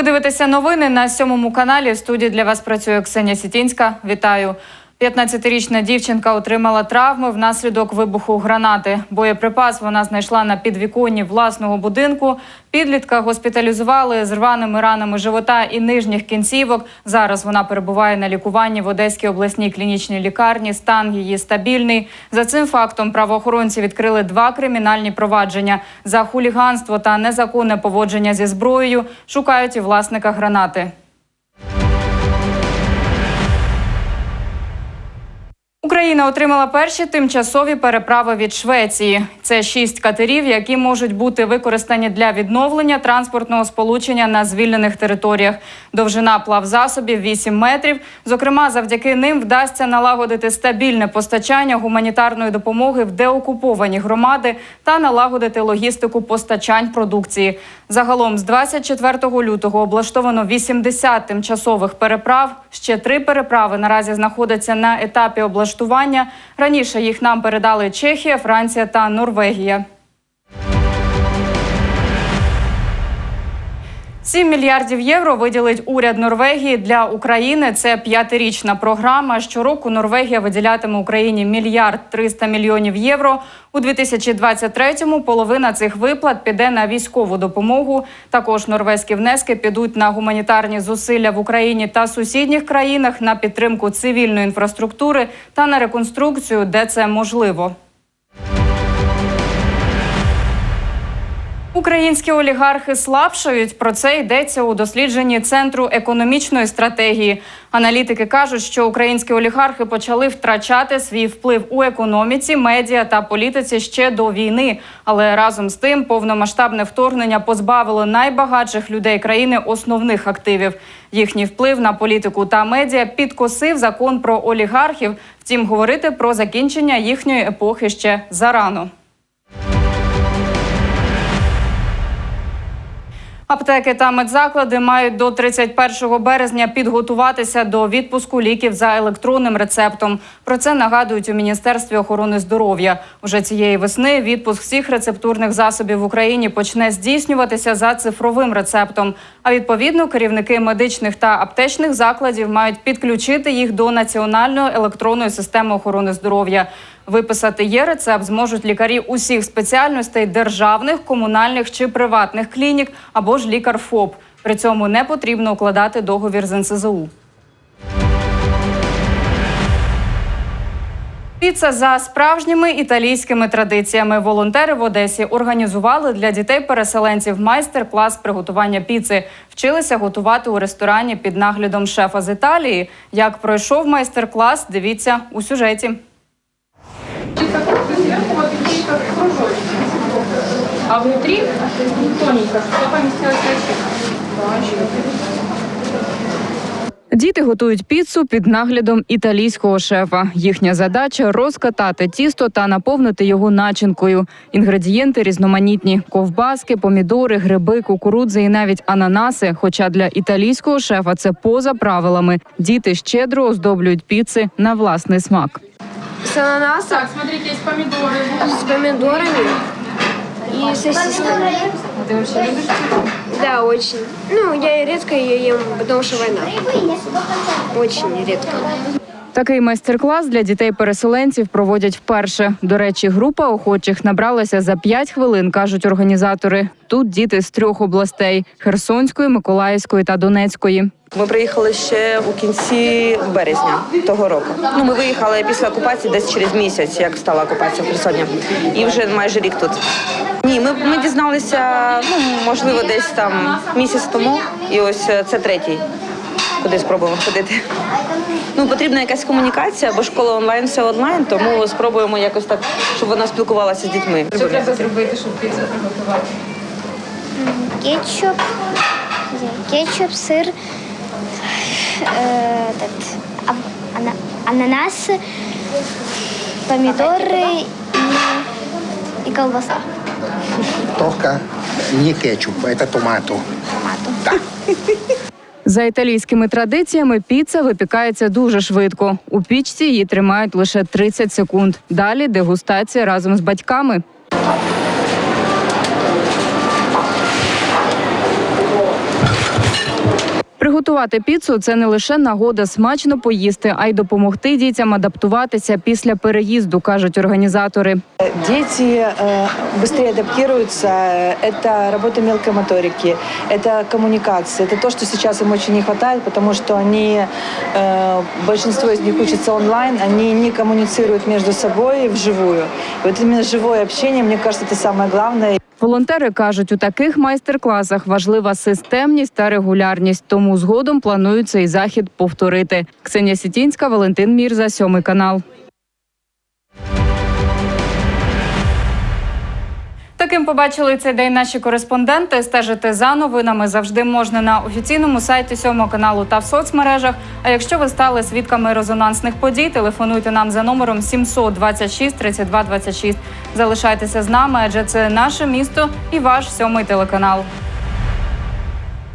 Ви дивитеся новини на сьомому каналі. В студії для вас працює Ксенія Сітінська. Вітаю. 15-річна дівчинка отримала травми внаслідок вибуху гранати. Боєприпас вона знайшла на підвіконні власного будинку. Підлітка госпіталізували з рваними ранами живота і нижніх кінцівок. Зараз вона перебуває на лікуванні в Одеській обласній клінічній лікарні. Стан її стабільний. За цим фактом правоохоронці відкрили два кримінальні провадження за хуліганство та незаконне поводження зі зброєю. Шукають і власника гранати. Україна отримала перші тимчасові переправи від Швеції. Це шість катерів, які можуть бути використані для відновлення транспортного сполучення на звільнених територіях. Довжина плавзасобів 8 метрів. Зокрема, завдяки ним вдасться налагодити стабільне постачання гуманітарної допомоги в деокуповані громади та налагодити логістику постачань продукції. Загалом з 24 лютого облаштовано 80 тимчасових переправ. Ще три переправи наразі знаходяться на етапі облаштування. Раніше їх нам передали Чехія, Франція та Норвегія. 7 мільярдів євро виділить уряд Норвегії для України. Це п'ятирічна програма. Щороку Норвегія виділятиме Україні мільярд 300 мільйонів євро. У 2023-му половина цих виплат піде на військову допомогу. Також норвезькі внески підуть на гуманітарні зусилля в Україні та сусідніх країнах на підтримку цивільної інфраструктури та на реконструкцію, де це можливо. Українські олігархи слабшають. Про це йдеться у дослідженні центру економічної стратегії. Аналітики кажуть, що українські олігархи почали втрачати свій вплив у економіці, медіа та політиці ще до війни. Але разом з тим повномасштабне вторгнення позбавило найбагатших людей країни основних активів. Їхній вплив на політику та медіа підкосив закон про олігархів. Втім, говорити про закінчення їхньої епохи ще зарано. Аптеки та медзаклади мають до 31 березня підготуватися до відпуску ліків за електронним рецептом. Про це нагадують у міністерстві охорони здоров'я. Уже цієї весни відпуск всіх рецептурних засобів в Україні почне здійснюватися за цифровим рецептом. А відповідно керівники медичних та аптечних закладів мають підключити їх до національної електронної системи охорони здоров'я. Виписати є рецепт зможуть лікарі усіх спеціальностей державних, комунальних чи приватних клінік або ж лікар ФОП. При цьому не потрібно укладати договір з НСЗУ. Піца за справжніми італійськими традиціями. Волонтери в Одесі організували для дітей-переселенців майстер-клас приготування піци. Вчилися готувати у ресторані під наглядом шефа з Італії. Як пройшов майстер-клас, дивіться у сюжеті. А внутри тоненько, поместилось Діти готують піцу під наглядом італійського шефа. Їхня задача розкатати тісто та наповнити його начинкою. Інгредієнти різноманітні: ковбаски, помідори, гриби, кукурудзи і навіть ананаси. Хоча для італійського шефа це поза правилами. Діти щедро оздоблюють піци на власний смак. С ананасом, Так, смотрите, есть помидоры. с помидорами и сосисками. Ты вообще любишь? Да, очень. Ну, я редко ее ем, потому что война. Очень редко. Такий майстер-клас для дітей-переселенців проводять вперше. До речі, група охочих набралася за 5 хвилин, кажуть організатори. Тут діти з трьох областей: Херсонської, Миколаївської та Донецької. Ми приїхали ще у кінці березня того року. Ну, ми виїхали після окупації десь через місяць, як стала окупація в Херсоні. І вже майже рік тут. Ні, ми, ми дізналися, ну, можливо, десь там місяць тому. І ось е, це третій, куди спробуємо ходити. Ну, потрібна якась комунікація, бо школа онлайн, все онлайн, тому спробуємо якось так, щоб вона спілкувалася з дітьми. Що треба зробити, щоб піцу приготувати? кетчуп, кетчуп, сыр, э, этот, а- ана- ананас, помидоры и, и колбаса. Только не кетчуп, это томату. Томату. За італійськими традиціями піца випікається дуже швидко. У пічці її тримають лише 30 секунд. Далі дегустація разом з батьками. Приготувати піцу це не лише нагода смачно поїсти, а й допомогти дітям адаптуватися після переїзду, кажуть організатори. Дети э, быстрее адаптируются. Это работа мелкой моторики, это коммуникация. Это то, что сейчас им очень не хватает, потому что они, э, большинство из них учатся онлайн, они не коммуницируют между собой вживую. И вот именно живое общение, мне кажется, это самое главное. Волонтери кажуть, у таких майстер-класах важлива системність та регулярність, тому згодом планують цей захід повторити. Ксенія Сітінська, Валентин Мірза, сьомий канал. Таким побачили цей день наші кореспонденти. Стежити за новинами завжди можна на офіційному сайті сьомого каналу та в соцмережах. А якщо ви стали свідками резонансних подій, телефонуйте нам за номером 726 32 26. Залишайтеся з нами, адже це наше місто і ваш сьомий телеканал.